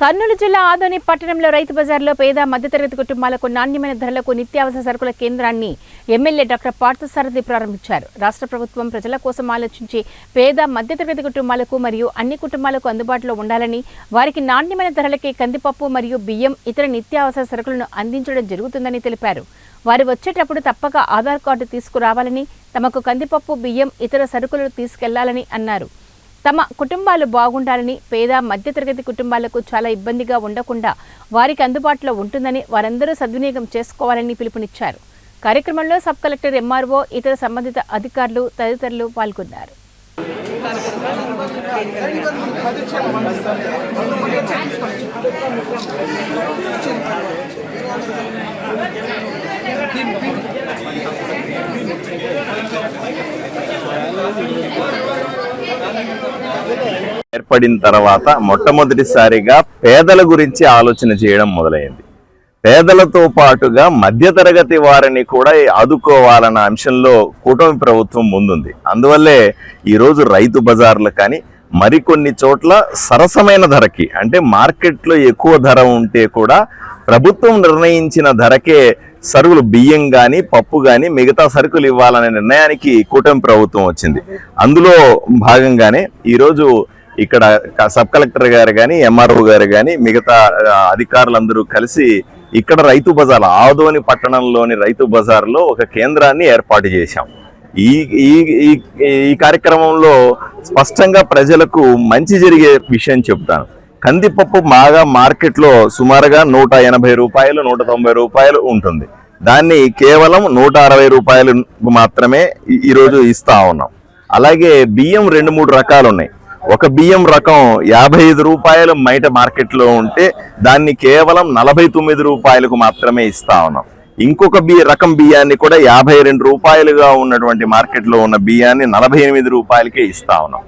కర్నూలు జిల్లా ఆదోని పట్టణంలో రైతు బజార్లో పేద మధ్యతరగతి కుటుంబాలకు నాణ్యమైన ధరలకు నిత్యావసర సరుకుల కేంద్రాన్ని ఎమ్మెల్యే డాక్టర్ పార్థసారథి ప్రారంభించారు. రాష్ట్ర ప్రభుత్వం ప్రజల కోసం ఆలోచించి పేద మధ్యతరగతి కుటుంబాలకు మరియు అన్ని కుటుంబాలకు అందుబాటులో ఉండాలని వారికి నాణ్యమైన ధరలకే కందిపప్పు మరియు బియ్యం ఇతర నిత్యావసర సరుకులను అందించడం జరుగుతుందని తెలిపారు. వారు వచ్చేటప్పుడు తప్పక ఆధార్ కార్డు తీసుకురావాలని తమకు కందిపప్పు బియ్యం ఇతర సరుకులు తీసుకెళ్ళాలని అన్నారు. తమ కుటుంబాలు బాగుండాలని పేద మధ్యతరగతి కుటుంబాలకు చాలా ఇబ్బందిగా ఉండకుండా వారికి అందుబాటులో ఉంటుందని వారందరూ సద్వినియోగం చేసుకోవాలని పిలుపునిచ్చారు. కార్యక్రమంలో సబ్ కలెక్టర్ ఎంఆర్ఓ ఇతర సంబంధిత అధికారులు తదితరులు పాల్గొన్నారు. ఏర్పడిన తర్వాత మొట్టమొదటిసారిగా పేదల గురించి ఆలోచన చేయడం మొదలైంది. పేదలతో పాటుగా మధ్యతరగతి వారిని కూడా ఆదుకోవాలన్న అంశంలో కూటమి ప్రభుత్వం ముందుంది. అందువల్లే ఈరోజు రైతు బజార్లు కానీ మరికొన్ని చోట్ల సరసమైన ధరకి అంటే మార్కెట్లో ఎక్కువ ధర ఉంటే కూడా ప్రభుత్వం నిర్ణయించిన ధరకే సరుకులు బియ్యం కానీ పప్పు కానీ మిగతా సరుకులు ఇవ్వాలనే నిర్ణయానికి కూటమి ప్రభుత్వం వచ్చింది. అందులో భాగంగానే ఈరోజు ఇక్కడ సబ్ కలెక్టర్ గారు కానీ ఎంఆర్ఓ గారు కానీ మిగతా అధికారులందరూ కలిసి ఇక్కడ రైతు బజార్ ఆదోని పట్టణంలోని రైతు బజార్లో ఒక కేంద్రాన్ని ఏర్పాటు చేశాం. ఈ ఈ- ఈ కార్యక్రమంలో స్పష్టంగా ప్రజలకు మంచి జరిగే విషయం చెప్తాను కందిపప్పు బాగా మార్కెట్లో సుమారుగా నూట ఎనభై రూపాయలు నూట తొంభై రూపాయలు ఉంటుంది. దాన్ని కేవలం నూట అరవై రూపాయలు మాత్రమే ఈరోజు ఇస్తా ఉన్నాం. అలాగే బియ్యం రెండు మూడు రకాలు ఉన్నాయి. ఒక బియ్యం రకం యాభై ఐదు రూపాయలు బయట మార్కెట్లో ఉంటే దాన్ని కేవలం నలభై తొమ్మిది రూపాయలకు మాత్రమే ఇస్తా ఉన్నాం. ఇంకొక బియ్య రకం బియ్యాన్ని కూడా యాభై రెండు రూపాయలుగా ఉన్నటువంటి మార్కెట్లో ఉన్న బియ్యాన్ని నలభై ఎనిమిది రూపాయలకే ఇస్తా ఉన్నాం.